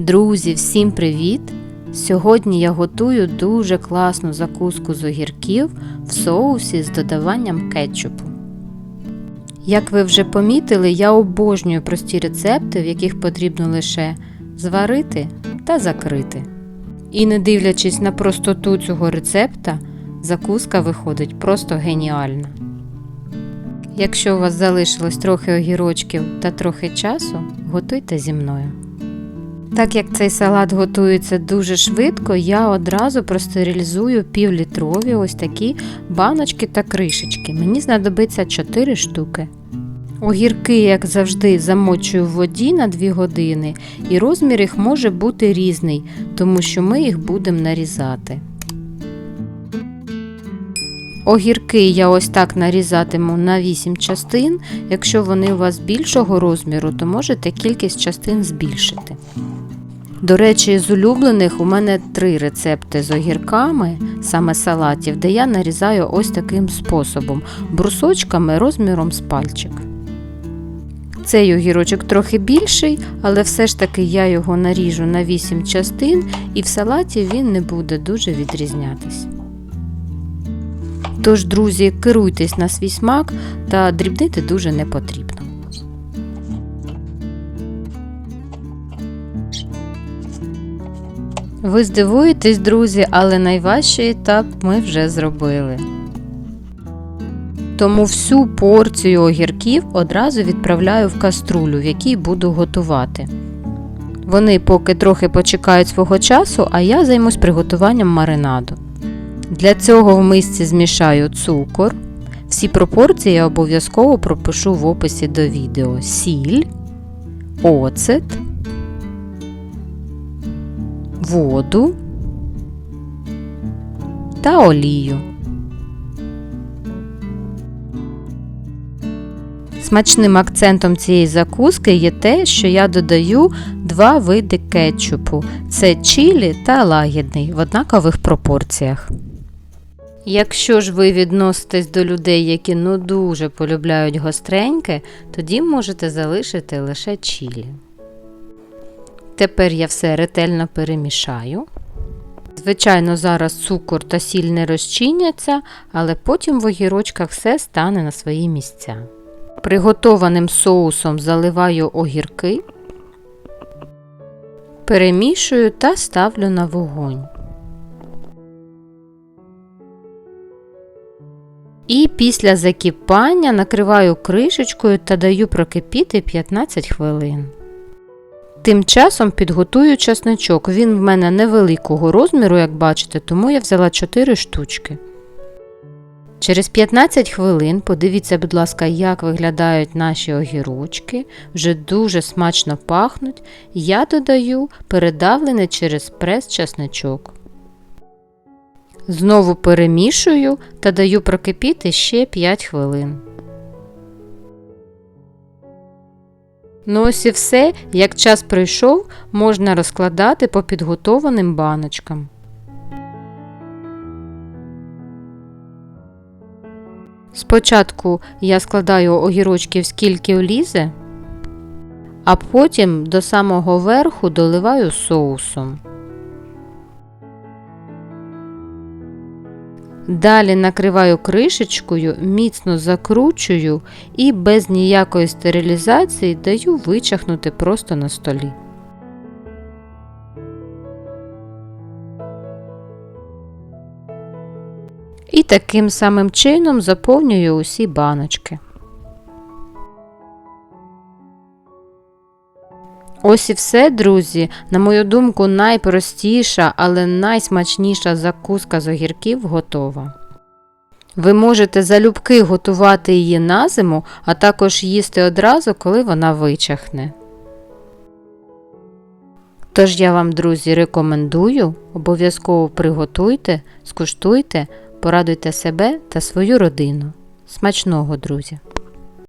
Друзі, всім привіт! Сьогодні я готую дуже класну закуску з огірків в соусі з додаванням кетчупу. Як ви вже помітили, я обожнюю прості рецепти, в яких потрібно лише зварити та закрити. І не дивлячись на простоту цього рецепта, закуска виходить просто геніальна. Якщо у вас залишилось трохи огірочків та трохи часу, готуйте зі мною. Так як цей салат готується дуже швидко, я одразу простерилізую півлітрові ось такі баночки та кришечки. Мені знадобиться 4 штуки. Огірки, як завжди, замочую в воді на 2 години, і розмір їх може бути різний, тому що ми їх будемо нарізати. Огірки я ось так нарізатиму на 8 частин. Якщо вони у вас більшого розміру, то можете кількість частин збільшити. До речі, з улюблених у мене три рецепти з огірками, саме салатів, де я нарізаю ось таким способом, брусочками розміром з пальчик. Цей огірочок трохи більший, але все ж таки я його наріжу на 8 частин і в салаті він не буде дуже відрізнятись. Тож, друзі, керуйтесь на свій смак та дрібнити дуже не потрібно. Ви здивуєтесь, друзі, але найважчий етап ми вже зробили. Тому всю порцію огірків одразу відправляю в каструлю, в якій буду готувати. Вони поки трохи почекають свого часу, а я займусь приготуванням маринаду. Для цього в мисці змішаю цукор. Всі пропорції я обов'язково пропишу в описі до відео: сіль, оцет, воду та олію. Смачним акцентом цієї закуски є те, що я додаю два види кетчупу це чілі та лагідний в однакових пропорціях. Якщо ж ви відноситесь до людей, які ну дуже полюбляють гостреньке, тоді можете залишити лише чілі. Тепер я все ретельно перемішаю. Звичайно, зараз цукор та сіль не розчиняться, але потім в огірочках все стане на свої місця. Приготованим соусом заливаю огірки, перемішую та ставлю на вогонь. І після закипання накриваю кришечкою та даю прокипіти 15 хвилин. Тим часом підготую часничок. Він в мене невеликого розміру, як бачите, тому я взяла 4 штучки. Через 15 хвилин подивіться, будь ласка, як виглядають наші огірочки, вже дуже смачно пахнуть. Я додаю передавлений через прес часничок. Знову перемішую та даю прокипіти ще 5 хвилин. Ну ось і все, як час пройшов, можна розкладати по підготованим баночкам. Спочатку я складаю огірочків скільки влізе, а потім до самого верху доливаю соусом. Далі накриваю кришечкою, міцно закручую і без ніякої стерилізації даю вичахнути просто на столі. І таким самим чином заповнюю усі баночки. Ось і все, друзі, на мою думку, найпростіша, але найсмачніша закуска з огірків готова. Ви можете залюбки готувати її на зиму, а також їсти одразу, коли вона вичахне. Тож я вам, друзі, рекомендую, обов'язково приготуйте, скуштуйте, порадуйте себе та свою родину. Смачного, друзі!